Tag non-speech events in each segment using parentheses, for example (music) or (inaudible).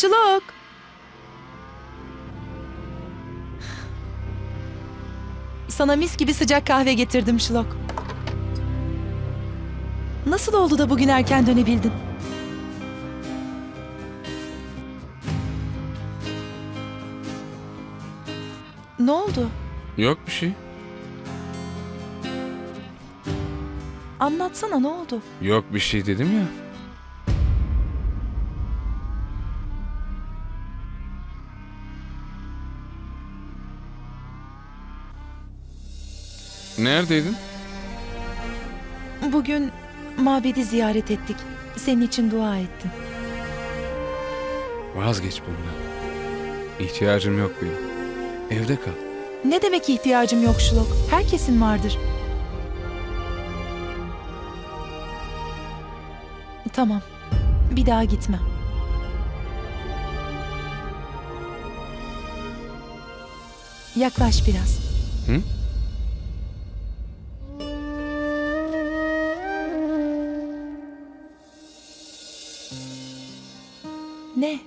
Şılok. Sana mis gibi sıcak kahve getirdim Şılok. Nasıl oldu da bugün erken dönebildin? Ne oldu? Yok bir şey. Anlatsana ne oldu? Yok bir şey dedim ya. Neredeydin? Bugün mabedi ziyaret ettik. Senin için dua ettim. Vazgeç bundan. İhtiyacım yok benim. Evde kal. Ne demek ihtiyacım yok Şulok? Herkesin vardır. Tamam. Bir daha gitmem. Yaklaş biraz. Hı? Ne?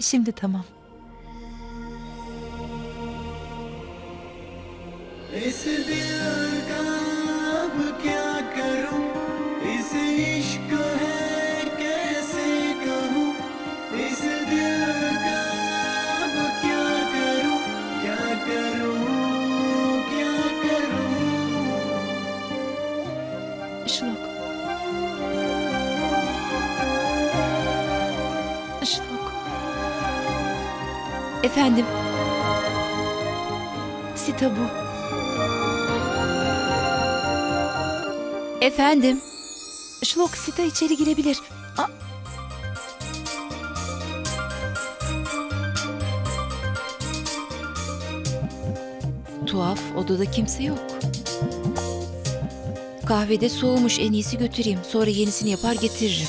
Şimdi tamam. इस दिल का अब क्या करूं इस इश्क Şlok. Efendim. Sita bu. Efendim. Şlok Sita içeri girebilir. A- Tuhaf, odada kimse yok. Kahvede soğumuş, en iyisi götüreyim. Sonra yenisini yapar getiririm.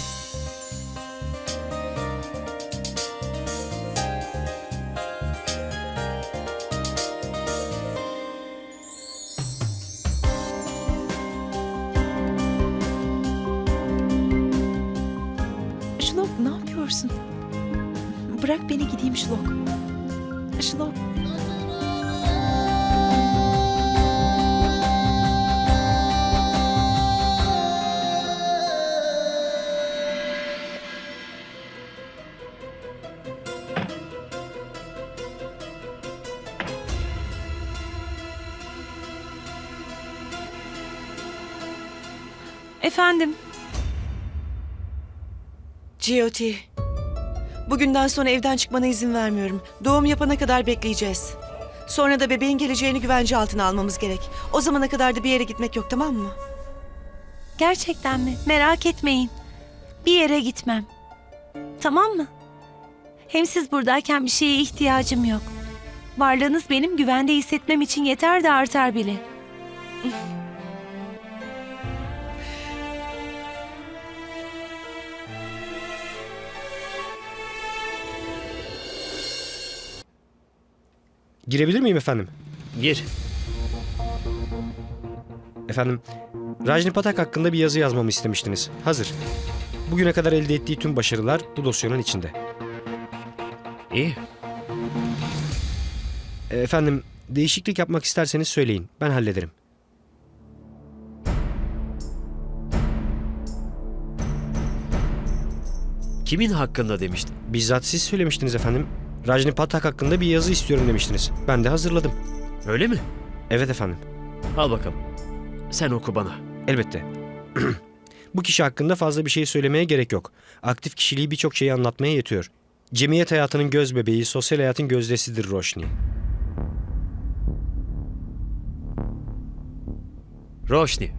Bırak beni gideyim Şlok. Şlok. Efendim, GOT. Bugünden sonra evden çıkmana izin vermiyorum. Doğum yapana kadar bekleyeceğiz. Sonra da bebeğin geleceğini güvence altına almamız gerek. O zamana kadar da bir yere gitmek yok tamam mı? gerçekten mi? Merak etmeyin. Bir yere gitmem. Tamam mı? Hem siz buradayken bir şeye ihtiyacım yok. Varlığınız benim güvende hissetmem için yeter de artar bile. Girebilir miyim efendim? Gir. Efendim, Rajni Patak hakkında bir yazı yazmamı istemiştiniz. Hazır. Bugüne kadar elde ettiği tüm başarılar bu dosyanın içinde. İyi. E, Efendim, değişiklik yapmak isterseniz söyleyin. Ben hallederim. Kimin hakkında demiştin? Bizzat siz söylemiştiniz efendim. Rajni Patak hakkında bir yazı istiyorum demiştiniz. Ben de hazırladım. Öyle mi? Evet efendim. Al bakalım. Sen oku bana. Elbette. (clears throat) Bu kişi hakkında fazla bir şey söylemeye gerek yok. Aktif kişiliği birçok şeyi anlatmaya yetiyor. Cemiyet hayatının göz bebeği, sosyal hayatın gözdesidir Roshni. Roshni.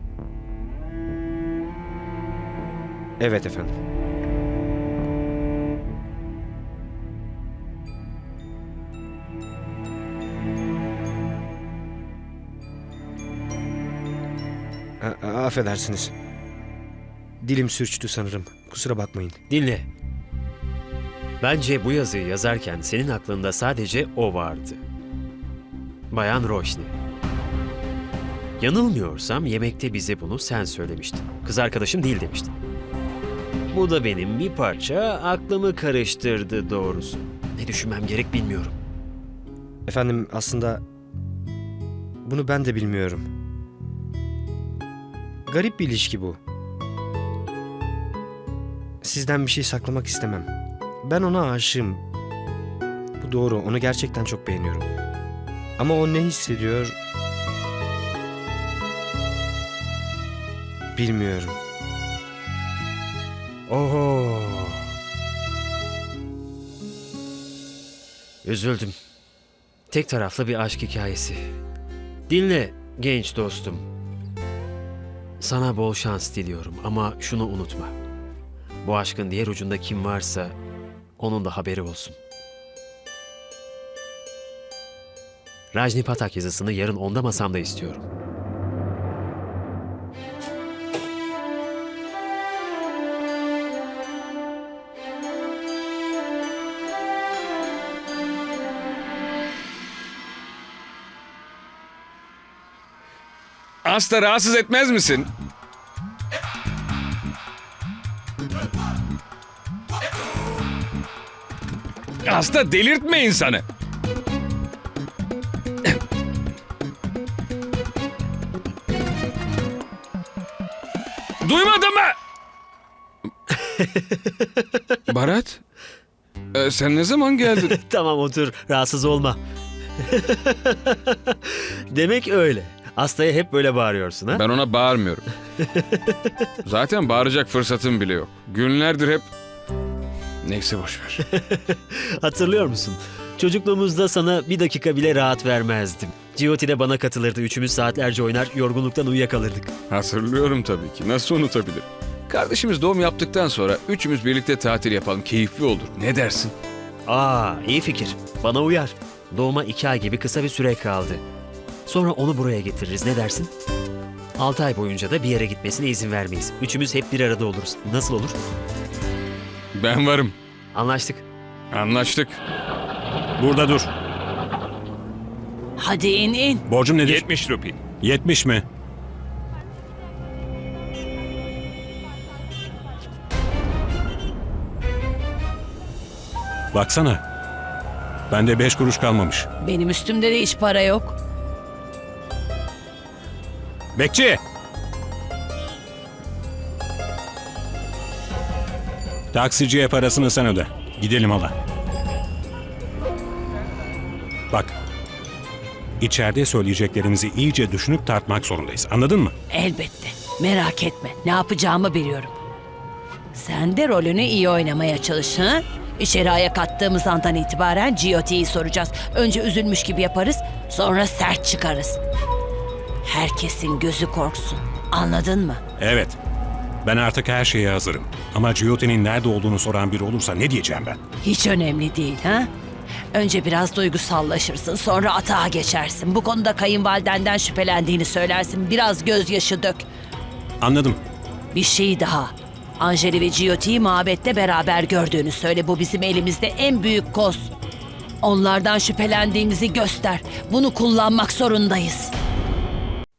Evet efendim. A- a- affedersiniz. Dilim sürçtü sanırım. Kusura bakmayın. Dinle. Bence bu yazıyı yazarken senin aklında sadece o vardı. Bayan Roshni. Yanılmıyorsam yemekte bize bunu sen söylemiştin. Kız arkadaşım değil demiştin. Bu da benim bir parça aklımı karıştırdı doğrusu. Ne düşünmem gerek bilmiyorum. Efendim aslında bunu ben de bilmiyorum. Garip bir ilişki bu. Sizden bir şey saklamak istemem. Ben ona aşığım. Bu doğru. Onu gerçekten çok beğeniyorum. Ama o ne hissediyor? Bilmiyorum. Oho. Üzüldüm. Tek taraflı bir aşk hikayesi. Dinle genç dostum. Sana bol şans diliyorum ama şunu unutma. Bu aşkın diğer ucunda kim varsa onun da haberi olsun. Rajni Patak yazısını yarın onda masamda istiyorum. Hasta rahatsız etmez misin? Hasta delirtme insanı. Duymadın mı? (laughs) Barat, e, sen ne zaman geldin? (laughs) tamam otur, rahatsız olma. (laughs) Demek öyle. Hastaya hep böyle bağırıyorsun ha? Ben ona bağırmıyorum. (laughs) Zaten bağıracak fırsatım bile yok. Günlerdir hep... Neyse boş ver. (laughs) Hatırlıyor musun? Çocukluğumuzda sana bir dakika bile rahat vermezdim. Giotti de bana katılırdı. Üçümüz saatlerce oynar, yorgunluktan uyuyakalırdık. Hatırlıyorum tabii ki. Nasıl unutabilirim? Kardeşimiz doğum yaptıktan sonra üçümüz birlikte tatil yapalım. Keyifli olur. Ne dersin? Aa, iyi fikir. Bana uyar. Doğuma iki ay gibi kısa bir süre kaldı. Sonra onu buraya getiririz. Ne dersin? Altı ay boyunca da bir yere gitmesine izin vermeyiz. Üçümüz hep bir arada oluruz. Nasıl olur? Ben varım. Anlaştık. Anlaştık. Burada dur. Hadi in in. Borcum nedir? 70 rupi. 70 mi? Baksana. Bende 5 kuruş kalmamış. Benim üstümde de hiç para yok. Bekçi! Taksiciye parasını sen öde. Gidelim hala. Bak. İçeride söyleyeceklerimizi iyice düşünüp tartmak zorundayız. Anladın mı? Elbette. Merak etme. Ne yapacağımı biliyorum. Sen de rolünü iyi oynamaya çalış ha? İçeri ayak attığımız andan itibaren Giotti'yi soracağız. Önce üzülmüş gibi yaparız, sonra sert çıkarız. Herkesin gözü korksun. Anladın mı? Evet. Ben artık her şeye hazırım. Ama Giotti'nin nerede olduğunu soran biri olursa ne diyeceğim ben? Hiç önemli değil ha? Önce biraz duygusallaşırsın, sonra atağa geçersin. Bu konuda kayınvalidenden şüphelendiğini söylersin. Biraz gözyaşı dök. Anladım. Bir şey daha. Angeli ve Giotti'yi mabette beraber gördüğünü söyle. Bu bizim elimizde en büyük koz. Onlardan şüphelendiğimizi göster. Bunu kullanmak zorundayız.